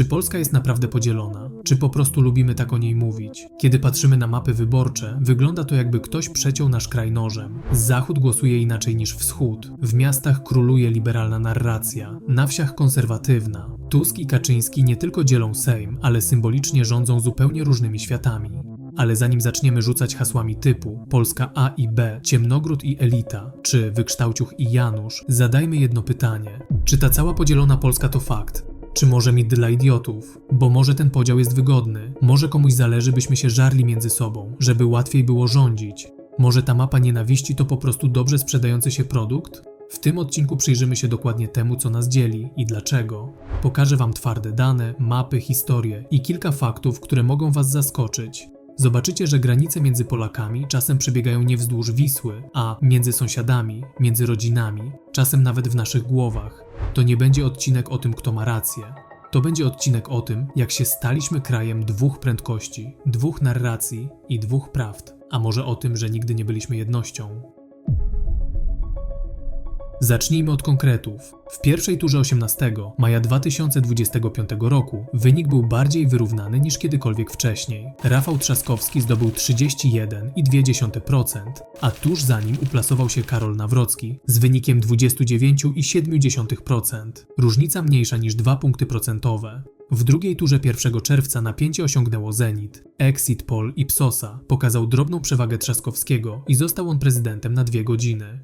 Czy Polska jest naprawdę podzielona? Czy po prostu lubimy tak o niej mówić? Kiedy patrzymy na mapy wyborcze, wygląda to jakby ktoś przeciął nasz kraj nożem. Zachód głosuje inaczej niż wschód. W miastach króluje liberalna narracja, na wsiach konserwatywna. Tusk i Kaczyński nie tylko dzielą Sejm, ale symbolicznie rządzą zupełnie różnymi światami. Ale zanim zaczniemy rzucać hasłami typu Polska A i B, Ciemnogród i Elita, czy Wykształciuch i Janusz, zadajmy jedno pytanie. Czy ta cała podzielona Polska to fakt? Czy może mit dla idiotów? Bo może ten podział jest wygodny, może komuś zależy, byśmy się żarli między sobą, żeby łatwiej było rządzić. Może ta mapa nienawiści to po prostu dobrze sprzedający się produkt? W tym odcinku przyjrzymy się dokładnie temu, co nas dzieli i dlaczego. Pokażę Wam twarde dane, mapy, historie i kilka faktów, które mogą Was zaskoczyć. Zobaczycie, że granice między Polakami czasem przebiegają nie wzdłuż Wisły, a między sąsiadami, między rodzinami, czasem nawet w naszych głowach. To nie będzie odcinek o tym, kto ma rację. To będzie odcinek o tym, jak się staliśmy krajem dwóch prędkości, dwóch narracji i dwóch prawd, a może o tym, że nigdy nie byliśmy jednością. Zacznijmy od konkretów. W pierwszej turze 18 maja 2025 roku wynik był bardziej wyrównany niż kiedykolwiek wcześniej. Rafał Trzaskowski zdobył 31,2%, a tuż za nim uplasował się Karol Nawrocki z wynikiem 29,7%. Różnica mniejsza niż 2 punkty procentowe. W drugiej turze 1 czerwca napięcie osiągnęło zenit. Exit poll Ipsosa pokazał drobną przewagę Trzaskowskiego i został on prezydentem na dwie godziny.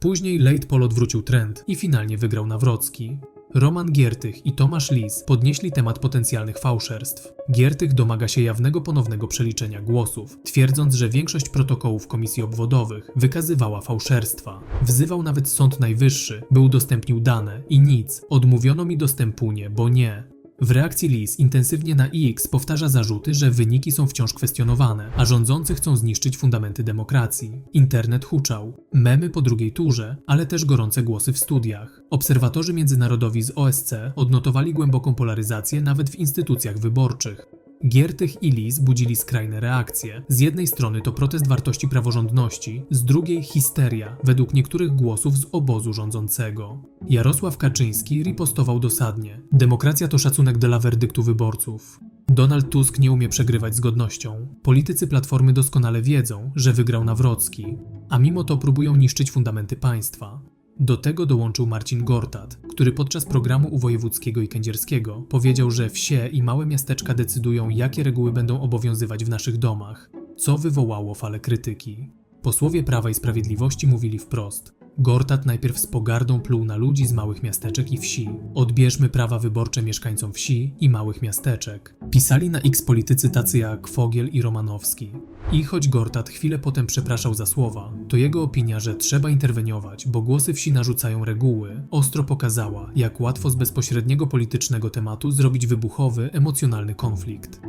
Później late poll odwrócił trend i finalnie wygrał Nawrocki. Roman Giertych i Tomasz Lis podnieśli temat potencjalnych fałszerstw. Giertych domaga się jawnego ponownego przeliczenia głosów, twierdząc, że większość protokołów komisji obwodowych wykazywała fałszerstwa. Wzywał nawet Sąd Najwyższy, by udostępnił dane i nic, odmówiono mi dostępu nie, bo nie. W reakcji Lis intensywnie na X powtarza zarzuty, że wyniki są wciąż kwestionowane, a rządzący chcą zniszczyć fundamenty demokracji. Internet huczał. Memy po drugiej turze, ale też gorące głosy w studiach. Obserwatorzy międzynarodowi z OSC odnotowali głęboką polaryzację nawet w instytucjach wyborczych. Giertych i Lis budzili skrajne reakcje. Z jednej strony to protest wartości praworządności, z drugiej histeria, według niektórych głosów z obozu rządzącego. Jarosław Kaczyński ripostował dosadnie. Demokracja to szacunek dla werdyktu wyborców. Donald Tusk nie umie przegrywać z godnością. Politycy Platformy doskonale wiedzą, że wygrał Nawrocki, a mimo to próbują niszczyć fundamenty państwa. Do tego dołączył Marcin Gortat, który podczas programu u wojewódzkiego i kędzierskiego powiedział, że wsie i małe miasteczka decydują, jakie reguły będą obowiązywać w naszych domach, co wywołało falę krytyki. Posłowie Prawa i Sprawiedliwości mówili wprost: Gortat najpierw z pogardą pluł na ludzi z małych miasteczek i wsi. Odbierzmy prawa wyborcze mieszkańcom wsi i małych miasteczek. Pisali na X politycy tacy jak Fogiel i Romanowski. I choć Gortat chwilę potem przepraszał za słowa, to jego opinia, że trzeba interweniować, bo głosy wsi narzucają reguły, ostro pokazała, jak łatwo z bezpośredniego politycznego tematu zrobić wybuchowy, emocjonalny konflikt.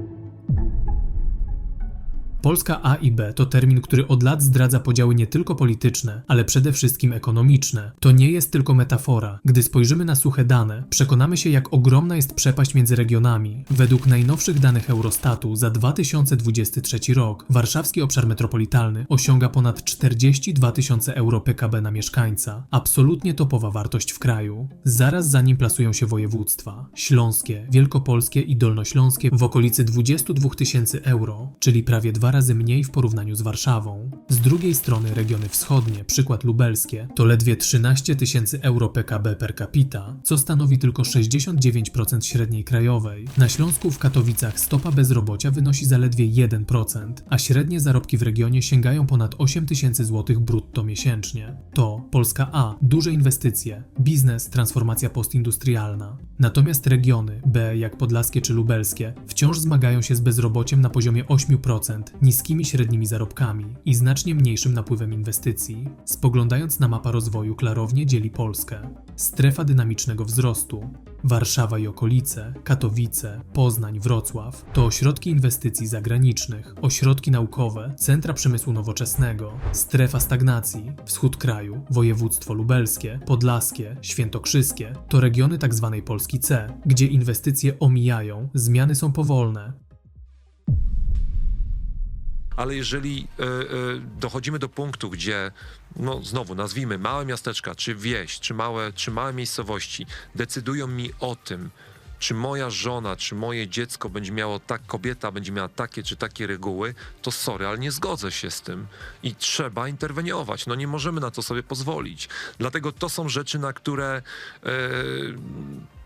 Polska A i B to termin, który od lat zdradza podziały nie tylko polityczne, ale przede wszystkim ekonomiczne. To nie jest tylko metafora. Gdy spojrzymy na suche dane, przekonamy się, jak ogromna jest przepaść między regionami. Według najnowszych danych Eurostatu za 2023 rok warszawski obszar metropolitalny osiąga ponad 42 tysiące euro PKB na mieszkańca. Absolutnie topowa wartość w kraju. Zaraz za nim plasują się województwa: śląskie, wielkopolskie i dolnośląskie w okolicy 22 tysięcy euro, czyli prawie dwa razy mniej w porównaniu z Warszawą. Z drugiej strony regiony wschodnie, przykład lubelskie, to ledwie 13 tysięcy euro PKB per capita, co stanowi tylko 69% średniej krajowej. Na Śląsku w Katowicach stopa bezrobocia wynosi zaledwie 1%, a średnie zarobki w regionie sięgają ponad 8 tysięcy złotych brutto miesięcznie. To Polska A, duże inwestycje, biznes, transformacja postindustrialna. Natomiast regiony B, jak podlaskie czy lubelskie, wciąż zmagają się z bezrobociem na poziomie 8%, niskimi średnimi zarobkami i znacznie mniejszym napływem inwestycji. Spoglądając na mapę rozwoju klarownie dzieli Polskę. Strefa dynamicznego wzrostu. Warszawa i okolice, Katowice, Poznań, Wrocław to ośrodki inwestycji zagranicznych, ośrodki naukowe, centra przemysłu nowoczesnego, strefa stagnacji, wschód kraju, województwo lubelskie, podlaskie, świętokrzyskie to regiony tzw. Polski C, gdzie inwestycje omijają, zmiany są powolne, ale jeżeli e, e, dochodzimy do punktu, gdzie, no znowu nazwijmy małe miasteczka, czy wieś, czy małe, czy małe miejscowości decydują mi o tym, czy moja żona, czy moje dziecko będzie miało tak, kobieta będzie miała takie czy takie reguły, to sorry, ale nie zgodzę się z tym i trzeba interweniować. No nie możemy na to sobie pozwolić. Dlatego to są rzeczy, na które e,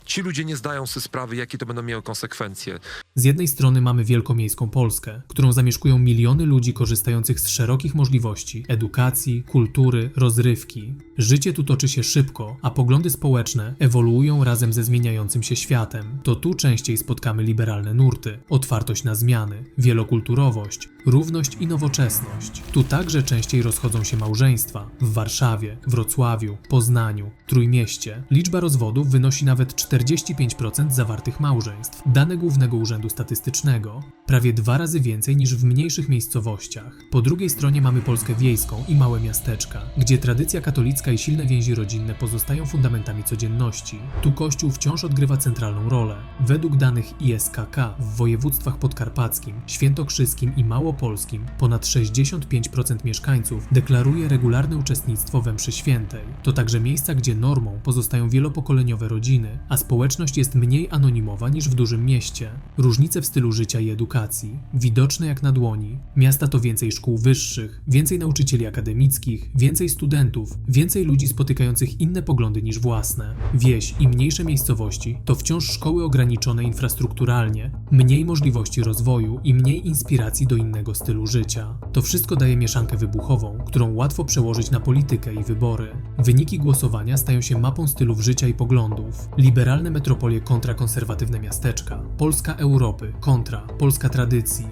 ci ludzie nie zdają sobie sprawy, jakie to będą miały konsekwencje. Z jednej strony mamy wielkomiejską Polskę, którą zamieszkują miliony ludzi korzystających z szerokich możliwości edukacji, kultury, rozrywki. Życie tu toczy się szybko, a poglądy społeczne ewoluują razem ze zmieniającym się światem. To tu częściej spotkamy liberalne nurty, otwartość na zmiany, wielokulturowość, równość i nowoczesność. Tu także częściej rozchodzą się małżeństwa w Warszawie, Wrocławiu, Poznaniu, Trójmieście. Liczba rozwodów wynosi nawet 45% zawartych małżeństw. Dane Głównego Urzędu Statystycznego prawie dwa razy więcej niż w mniejszych miejscowościach. Po drugiej stronie mamy Polskę wiejską i małe miasteczka, gdzie tradycja katolicka i silne więzi rodzinne pozostają fundamentami codzienności. Tu Kościół wciąż odgrywa centralną rolę. Według danych ISKK w województwach podkarpackim, świętokrzyskim i małopolskim ponad 65% mieszkańców deklaruje regularne uczestnictwo we mszy świętej. To także miejsca, gdzie normą pozostają wielopokoleniowe rodziny, a społeczność jest mniej anonimowa niż w dużym mieście. Różnice w stylu życia i edukacji widoczne jak na dłoni. Miasta to więcej szkół wyższych, więcej nauczycieli akademickich, więcej studentów, więcej ludzi spotykających inne poglądy niż własne. Wieś i mniejsze miejscowości to wciąż szkoły ograniczone infrastrukturalnie, mniej możliwości rozwoju i mniej inspiracji do innego stylu życia. To wszystko daje mieszankę wybuchową, którą łatwo przełożyć na politykę i wybory. Wyniki głosowania stają się mapą stylów życia i poglądów. Liberalne metropolie kontra konserwatywne miasteczka. Polska Europy kontra Polska tradycji.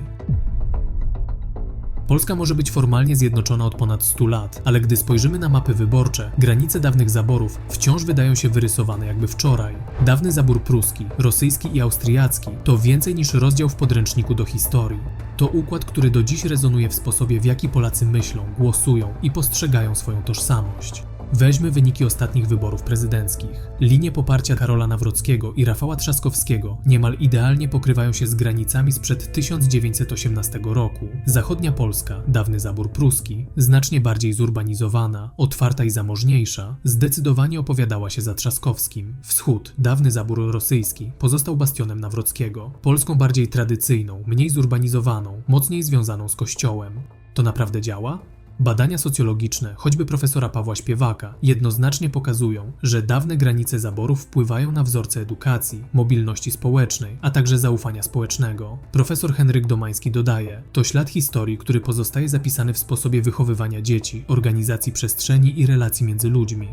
Polska może być formalnie zjednoczona od ponad 100 lat, ale gdy spojrzymy na mapy wyborcze, granice dawnych zaborów wciąż wydają się wyrysowane jakby wczoraj. Dawny zabór pruski, rosyjski i austriacki to więcej niż rozdział w podręczniku do historii. To układ, który do dziś rezonuje w sposobie, w jaki Polacy myślą, głosują i postrzegają swoją tożsamość. Weźmy wyniki ostatnich wyborów prezydenckich. Linie poparcia Karola Nawrockiego i Rafała Trzaskowskiego niemal idealnie pokrywają się z granicami sprzed 1918 roku. Zachodnia Polska, dawny zabór pruski, znacznie bardziej zurbanizowana, otwarta i zamożniejsza, zdecydowanie opowiadała się za Trzaskowskim. Wschód, dawny zabór rosyjski, pozostał bastionem Nawrockiego. Polską bardziej tradycyjną, mniej zurbanizowaną, mocniej związaną z kościołem. To naprawdę działa? Badania socjologiczne, choćby profesora Pawła Śpiewaka, jednoznacznie pokazują, że dawne granice zaborów wpływają na wzorce edukacji, mobilności społecznej, a także zaufania społecznego. Profesor Henryk Domański dodaje, to ślad historii, który pozostaje zapisany w sposobie wychowywania dzieci, organizacji przestrzeni i relacji między ludźmi.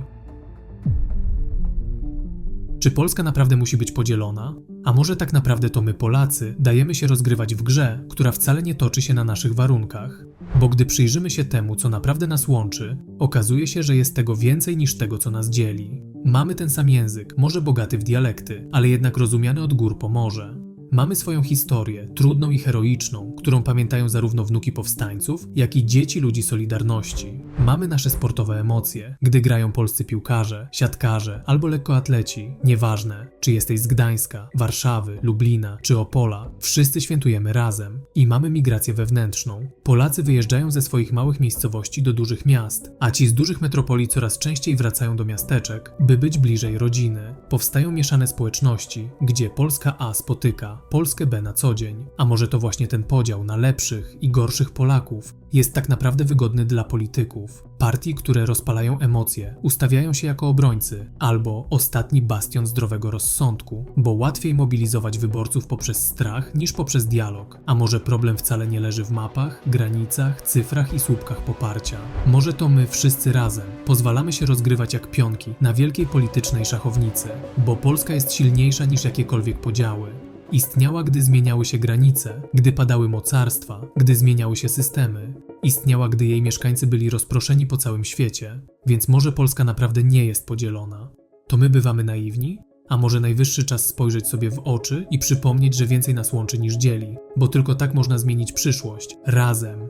Czy Polska naprawdę musi być podzielona? A może tak naprawdę to my, Polacy, dajemy się rozgrywać w grze, która wcale nie toczy się na naszych warunkach? Bo gdy przyjrzymy się temu, co naprawdę nas łączy, okazuje się, że jest tego więcej niż tego, co nas dzieli. Mamy ten sam język, może bogaty w dialekty, ale jednak rozumiany od gór po morze. Mamy swoją historię, trudną i heroiczną, którą pamiętają zarówno wnuki powstańców, jak i dzieci ludzi Solidarności. Mamy nasze sportowe emocje, gdy grają polscy piłkarze, siatkarze albo lekkoatleci. Nieważne, czy jesteś z Gdańska, Warszawy, Lublina czy Opola, wszyscy świętujemy razem i mamy migrację wewnętrzną. Polacy wyjeżdżają ze swoich małych miejscowości do dużych miast, a ci z dużych metropolii coraz częściej wracają do miasteczek, by być bliżej rodziny. Powstają mieszane społeczności, gdzie Polska A spotyka Polskę B na co dzień. A może to właśnie ten podział na lepszych i gorszych Polaków jest tak naprawdę wygodny dla polityków. Partii, które rozpalają emocje, ustawiają się jako obrońcy, albo ostatni bastion zdrowego rozsądku, bo łatwiej mobilizować wyborców poprzez strach niż poprzez dialog. A może problem wcale nie leży w mapach, granicach, cyfrach i słupkach poparcia? Może to my wszyscy razem pozwalamy się rozgrywać jak pionki na wielkiej politycznej szachownicy, bo Polska jest silniejsza niż jakiekolwiek podziały. Istniała, gdy zmieniały się granice, gdy padały mocarstwa, gdy zmieniały się systemy. Istniała, gdy jej mieszkańcy byli rozproszeni po całym świecie, więc może Polska naprawdę nie jest podzielona. To my bywamy naiwni? A może najwyższy czas spojrzeć sobie w oczy i przypomnieć, że więcej nas łączy niż dzieli, bo tylko tak można zmienić przyszłość razem.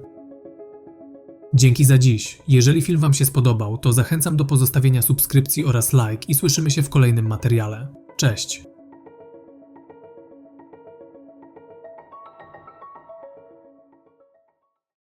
Dzięki za dziś. Jeżeli film Wam się spodobał, to zachęcam do pozostawienia subskrypcji oraz like i słyszymy się w kolejnym materiale. Cześć!